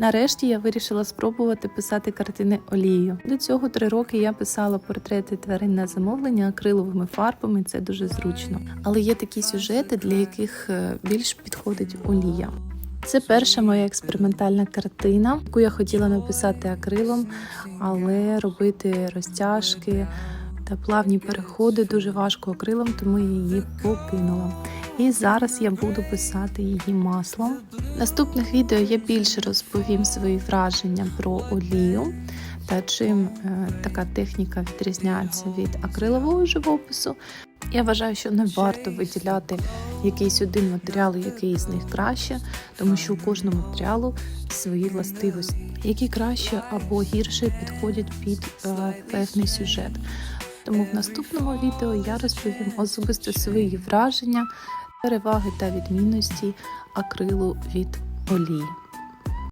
Нарешті я вирішила спробувати писати картини олією. До цього три роки я писала портрети тварин на замовлення акриловими фарбами. Це дуже зручно. Але є такі сюжети, для яких е, більш підходить олія. Це перша моя експериментальна картина, яку я хотіла написати акрилом, але робити розтяжки та плавні переходи дуже важко акрилом, тому я її покинула. І зараз я буду писати її маслом. В наступних відео я більше розповім свої враження про олію та чим е, така техніка відрізняється від акрилового живопису. Я вважаю, що не варто виділяти якийсь один матеріал, який з них краще, тому що у кожного матеріалу свої властивості, які краще або гірше підходять під е, певний сюжет. Тому в наступному відео я розповім особисто свої враження, переваги та відмінності акрилу від олії.